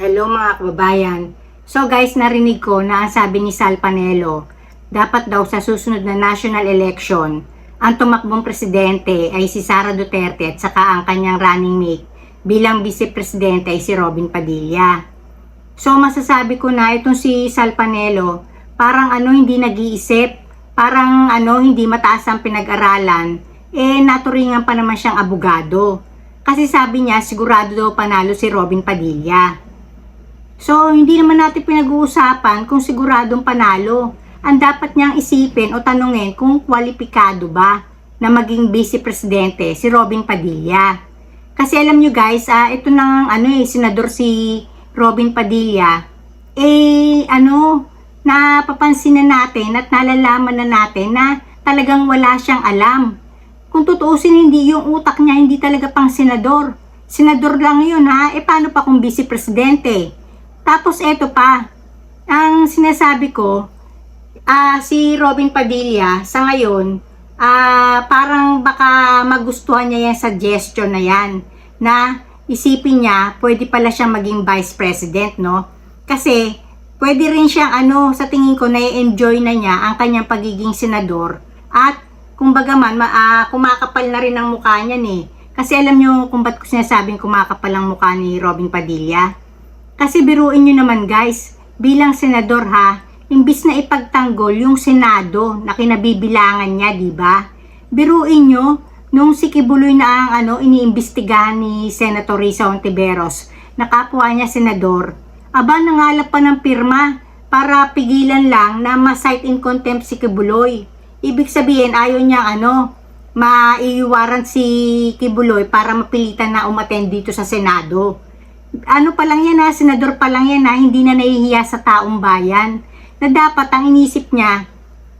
Hello mga kababayan. So guys, narinig ko na ang sabi ni Sal Panelo, dapat daw sa susunod na national election, ang tumakbong presidente ay si Sara Duterte at saka ang kanyang running mate bilang vice-presidente ay si Robin Padilla. So masasabi ko na itong si Sal Panelo, parang ano hindi nag-iisip, parang ano hindi mataas ang pinag-aralan, eh naturingan pa naman siyang abogado. Kasi sabi niya sigurado daw panalo si Robin Padilla. So, hindi naman natin pinag-uusapan kung siguradong panalo. Ang dapat niyang isipin o tanungin kung kwalipikado ba na maging vice-presidente si Robin Padilla. Kasi alam nyo guys, ah, ito nang ano eh, senador si Robin Padilla, eh ano, napapansin na natin at nalalaman na natin na talagang wala siyang alam. Kung tutuusin, hindi yung utak niya, hindi talaga pang senador. Senador lang yun ha, eh paano pa kung vice-presidente? Tapos eto pa, ang sinasabi ko, ah si Robin Padilla sa ngayon, ah parang baka magustuhan niya yung suggestion na yan na isipin niya pwede pala siyang maging vice president, no? Kasi pwede rin siyang ano, sa tingin ko na-enjoy na niya ang kanyang pagiging senador at kumbaga man, ma, ah, kumakapal na rin ang mukha niya eh. Kasi alam niyo kung ba't ko sinasabing kumakapal ang mukha ni Robin Padilla? Kasi biruin nyo naman guys, bilang senador ha, imbis na ipagtanggol yung senado na kinabibilangan niya, di ba? Biruin nyo, nung si Kibuloy na ang ano, iniimbestigahan ni Senator Risa Ontiveros, na kapwa niya senador, aba nangalap pa ng pirma para pigilan lang na ma-cite in contempt si Kibuloy. Ibig sabihin, ayaw niya ano, maiiwaran si Kibuloy para mapilitan na umattend dito sa Senado ano pa lang yan ha, senador pa lang yan ha, hindi na nahihiya sa taong bayan. Na dapat ang inisip niya,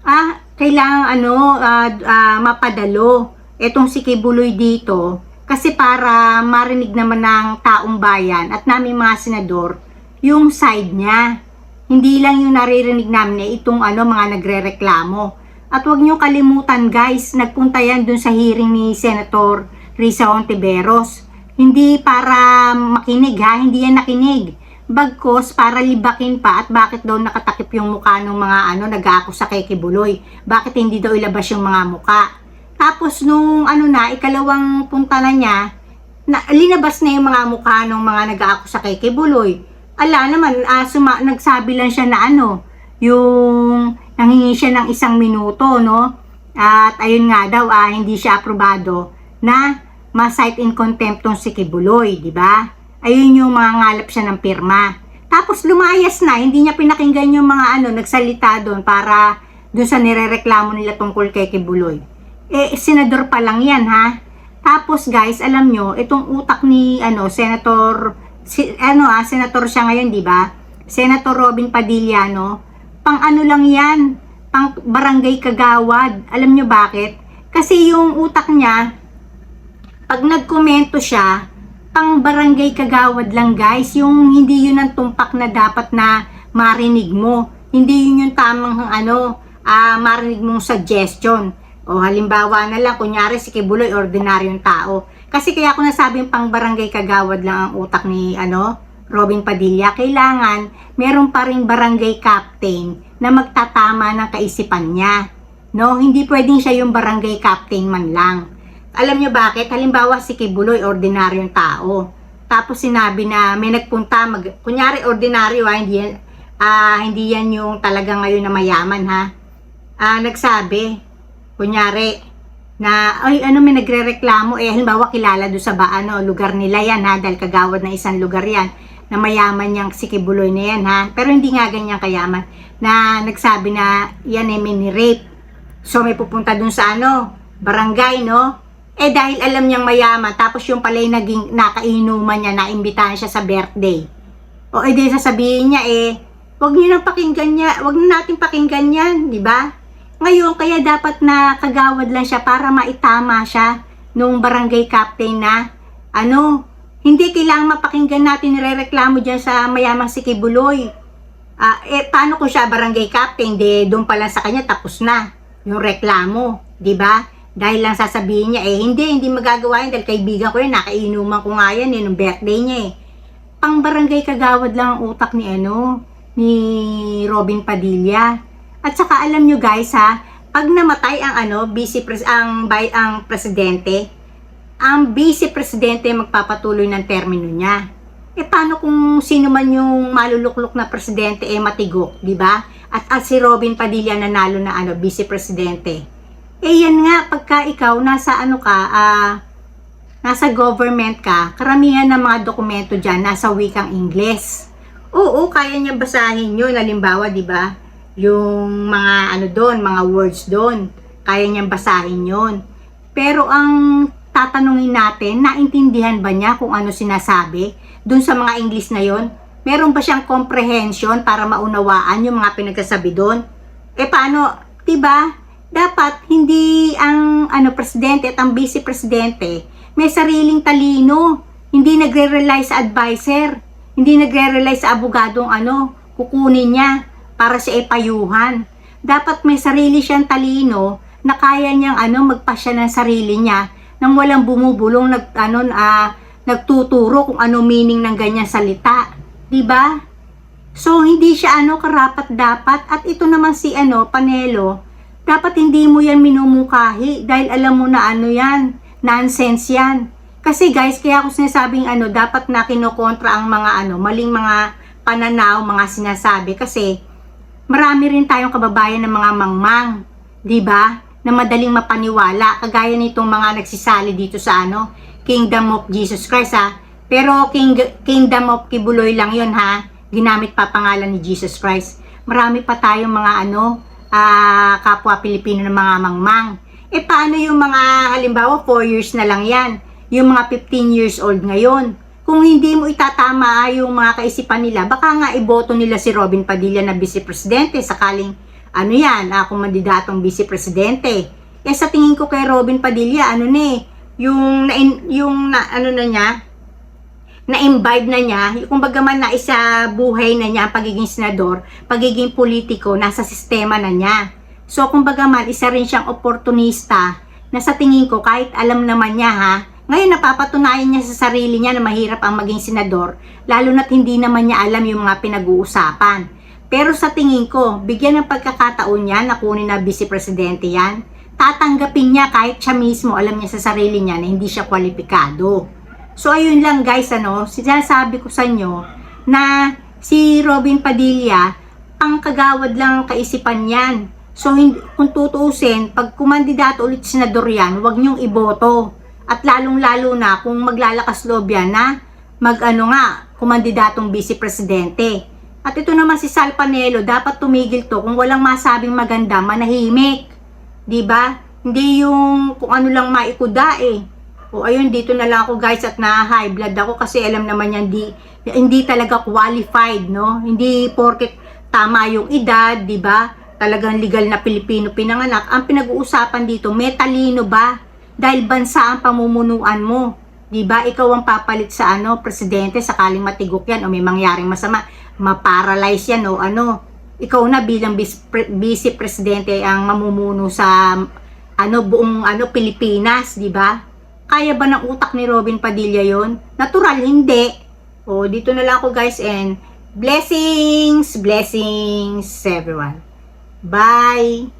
ah, kailangan ano, ah, ah, mapadalo etong si Kibuloy dito kasi para marinig naman ng taong bayan at naming mga senador yung side niya. Hindi lang yung naririnig namin eh, itong ano, mga nagre-reklamo. At huwag niyo kalimutan guys, nagpunta yan dun sa hearing ni Senator Risa Ontiveros hindi para makinig ha, hindi yan nakinig. Bagkos para libakin pa at bakit daw nakatakip yung mukha ng mga ano nag-aakusa kay Kibuloy. Bakit hindi daw ilabas yung mga muka. Tapos nung ano na, ikalawang punta na niya, na, linabas na yung mga mukha ng mga nag-aakusa kay Kibuloy. Ala naman, uh, suma, nagsabi lang siya na ano, yung nanghingi siya ng isang minuto, no? At ayun nga daw, ah, hindi siya aprobado na ma-cite in contempt tong si Kibuloy, di ba? Ayun yung mga ngalap siya ng pirma. Tapos lumayas na, hindi niya pinakinggan yung mga ano, nagsalita doon para doon sa nirereklamo nila tungkol kay Kibuloy. Eh, senador pa lang yan, ha? Tapos guys, alam nyo, itong utak ni ano, Senator, si, ano ah, Senator siya ngayon, di ba? Senator Robin Padilla, no? Pang ano lang yan, pang barangay kagawad. Alam nyo bakit? Kasi yung utak niya, pag nagkomento siya, pang barangay kagawad lang guys, yung hindi yun ang tumpak na dapat na marinig mo. Hindi yun yung tamang ano, uh, marinig mong suggestion. O halimbawa na lang, kunyari si Kibuloy, ordinaryong tao. Kasi kaya ako nasabing pang barangay kagawad lang ang utak ni ano, Robin Padilla, kailangan meron pa ring barangay captain na magtatama ng kaisipan niya. No, hindi pwedeng siya yung barangay captain man lang. Alam niyo bakit? Halimbawa si Kibuloy, ordinaryong tao. Tapos sinabi na may nagpunta, mag, kunyari ordinaryo ha, hindi yan, uh, hindi yan yung talaga ngayon na mayaman ha. Uh, nagsabi, kunyari, na ay ano may nagrereklamo eh halimbawa kilala do sa ba ano lugar nila yan ha dahil kagawad ng isang lugar yan na mayaman yang si Kibuloy na yan ha pero hindi nga ganyan kayaman na nagsabi na yan ay mini rape so may pupunta dun sa ano barangay no eh dahil alam niyang mayaman, tapos yung pala'y naging nakainuman niya, naimbitahan siya sa birthday. O eh, sasabihin niya eh, wag niyo nang pakinggan niya, wag na natin pakinggan yan, di ba? Ngayon, kaya dapat na kagawad lang siya para maitama siya nung barangay captain na, ano, hindi kailangan mapakinggan natin nirereklamo dyan sa mayamang si Kibuloy. Uh, eh, paano kung siya barangay captain, de doon pala sa kanya tapos na yung reklamo, di ba? Dahil lang sasabihin niya, eh hindi, hindi magagawa yan dahil kaibigan ko yun, nakainuman ko nga yan eh, nung birthday niya eh. pang barangay kagawad lang ang utak ni ano, ni Robin Padilla. At saka alam nyo guys ha, pag namatay ang ano, vice pres ang by ang presidente, ang vice presidente magpapatuloy ng termino niya. Eh paano kung sino man yung maluluklok na presidente eh matigok, di ba? At, at si Robin Padilla nanalo na ano, vice presidente. Eh yan nga, pagka ikaw nasa ano ka, ah, nasa government ka, karamihan ng mga dokumento dyan nasa wikang Ingles. Oo, kaya niya basahin yun. Halimbawa, di ba? Yung mga ano doon, mga words doon. Kaya niyang basahin yun. Pero ang tatanungin natin, naintindihan ba niya kung ano sinasabi doon sa mga English na yon? Meron ba siyang comprehension para maunawaan yung mga pinagsasabi doon? Eh paano, 'di ba? Dapat hindi ang ano presidente at ang vice presidente may sariling talino. Hindi nagre-rely sa advisor. Hindi nagre-rely sa abogadong ano, kukunin niya para sa ipayuhan. Dapat may sarili siyang talino na kaya niyang ano magpasya ng sarili niya nang walang bumubulong nag ano ah, nagtuturo kung ano meaning ng ganyan salita, 'di ba? So hindi siya ano karapat dapat at ito naman si ano Panelo, dapat hindi mo yan minumukahi dahil alam mo na ano yan, nonsense yan. Kasi guys, kaya ako sinasabing ano, dapat na kinokontra ang mga ano, maling mga pananaw, mga sinasabi kasi marami rin tayong kababayan ng mga mangmang, 'di ba? Na madaling mapaniwala, kagaya nitong mga nagsisali dito sa ano, Kingdom of Jesus Christ ha. Pero King, Kingdom of Kibuloy lang 'yon ha. Ginamit pa pangalan ni Jesus Christ. Marami pa tayong mga ano, ah, kapwa Pilipino ng mga mangmang. Eh paano yung mga halimbawa 4 years na lang 'yan? Yung mga 15 years old ngayon kung hindi mo itatama yung mga kaisipan nila, baka nga iboto nila si Robin Padilla na vice presidente sakaling ano yan, ah, kumandidatong vice presidente. Eh sa tingin ko kay Robin Padilla, ano na eh, yung yung na, ano na niya, na-imbibe na niya, kung man na isa buhay na niya ang pagiging senador, pagiging politiko, nasa sistema na niya. So, kung man, isa rin siyang oportunista na sa tingin ko, kahit alam naman niya ha, ngayon napapatunayan niya sa sarili niya na mahirap ang maging senador, lalo na't hindi naman niya alam yung mga pinag-uusapan. Pero sa tingin ko, bigyan ng pagkakataon niya na kunin na vice presidente yan, tatanggapin niya kahit siya mismo alam niya sa sarili niya na hindi siya kwalipikado. So ayun lang guys, ano, sinasabi ko sa inyo na si Robin Padilla, ang kagawad lang ang kaisipan yan. So kung tutuusin, pag kumandidato ulit senador yan, huwag niyong iboto. At lalong-lalo na kung maglalakas loob yan na mag ano nga, kumandidatong vice presidente. At ito naman si Sal Panelo, dapat tumigil to kung walang masabing maganda, manahimik. 'Di ba? Hindi yung kung ano lang maikuda eh. O ayun, dito na lang ako guys at na high blood ako kasi alam naman yan di, hindi talaga qualified, no? Hindi porket tama yung edad, 'di ba? Talagang legal na Pilipino pinanganak. Ang pinag-uusapan dito, may talino ba? Dahil bansa ang pamumunuan mo. 'Di ba? Ikaw ang papalit sa ano, presidente sakaling matigok yan o may mangyaring masama, ma-paralyze yan o ano. Ikaw na bilang vice presidente ang mamumuno sa ano buong ano Pilipinas, 'di ba? Kaya ba ng utak ni Robin Padilla 'yon? Natural hindi. O dito na lang ako guys and blessings, blessings everyone. Bye.